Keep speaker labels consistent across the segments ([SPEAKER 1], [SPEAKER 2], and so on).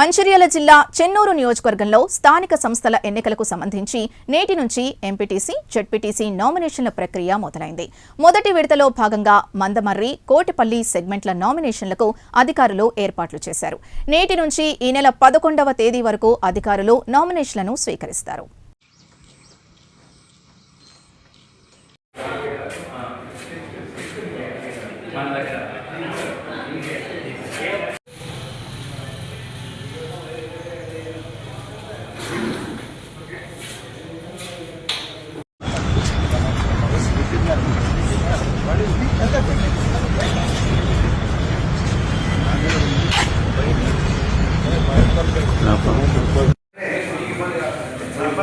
[SPEAKER 1] మంచిర్యాల జిల్లా చెన్నూరు నియోజకవర్గంలో స్థానిక సంస్థల ఎన్నికలకు సంబంధించి నేటి నుంచి ఎంపీటీసీ జడ్పీటీసీ నామినేషన్ల ప్రక్రియ మొదలైంది. మొదటి విడతలో భాగంగా మందమర్రి కోటిపల్లి సెగ్మెంట్ల నామినేషన్లకు అధికారులు ఏర్పాట్లు చేశారు. నేటి నుంచి ఈ నెల పదకొండవ తేదీ వరకు అధికారులు నామినేషన్లను స్వీకరిస్తారు.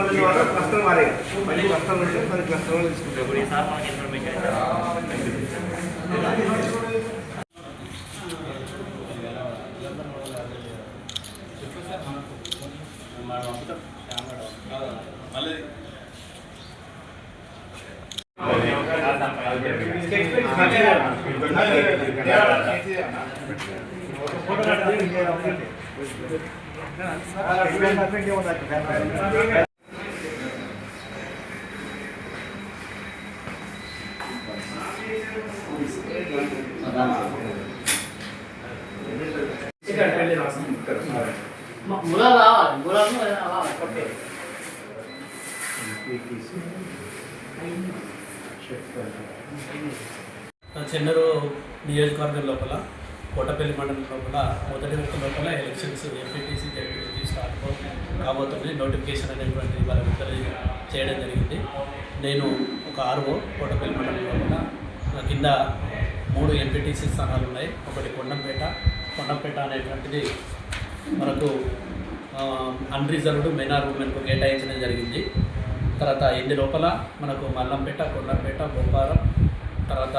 [SPEAKER 2] సంపన్న ద్వారా క్లస్టర్ మారే మళ్ళీ క్లస్టర్ నుంచి పది క్లస్టర్ తీసుకుంటాం
[SPEAKER 3] ములా రావాలి ములాను రావాలి
[SPEAKER 4] చెన్నూరు నియోజకవర్గం లోపల కోటపల్లి మండలం లోపల మొదటి విడత లోపల ఎలక్షన్స్ ఎంపీటీసీ జడ్పీటీసీ స్టార్ట్ కాబోతుంది నోటిఫికేషన్ అనేటువంటి వాళ్ళ విడుదల చేయడం జరిగింది. నేను ఒక ఆర్ఓ కోటపల్లి మండలం లోపల కింద మూడు ఎంపీటీసీ స్థానాలు ఉన్నాయి ఒకటి కొండంపేట. కొండంపేట అనేటువంటిది మనకు అన్రిజర్వ్డ్ మెనార్ ఉమెన్కు కేటాయించడం జరిగింది. తర్వాత ఇంది లోపల మనకు మల్లంపేట కొండంపేట బొప్పారం తర్వాత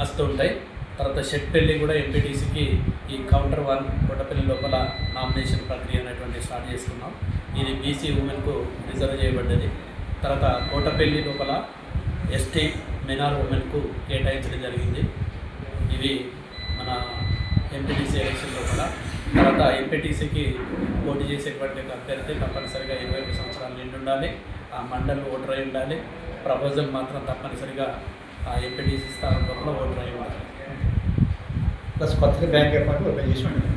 [SPEAKER 4] వస్తుంటాయి ఉంటాయి. తర్వాత షెట్పల్లి కూడా ఎంపీటీసీకి ఈ కౌంటర్ వన్ కోటపల్లి లోపల నామినేషన్ ప్రక్రియ అనేటువంటి స్టార్ట్ చేసుకున్నాం ఇది బీసీ ఉమెన్కు రిజర్వ్ చేయబడ్డది. తర్వాత కోటపల్లి లోపల ఎస్టీ మెనార్ ఉమెన్కు కేటాయించడం జరిగింది. ఇది మన ఎంపీటీసీ ఎలక్షన్లో కూడా. తర్వాత ఎంపీటీసీకి పోటీ చేసేటువంటి అభ్యర్థి తప్పనిసరిగా ఇరవై ఐదు సంవత్సరాలు నిండి ఉండాలి. ఆ మండలి ఓటర్ అయి ఉండాలి. ప్రపోజల్ మాత్రం తప్పనిసరిగా ఆ ఎంపీటీసీ స్థానం లోపల ఓటర్ అయి ఉండాలి.
[SPEAKER 5] ప్లస్ కొత్తగా బ్యాంక్ అకౌంట్ ఓపెన్ చేసి ఉండాలి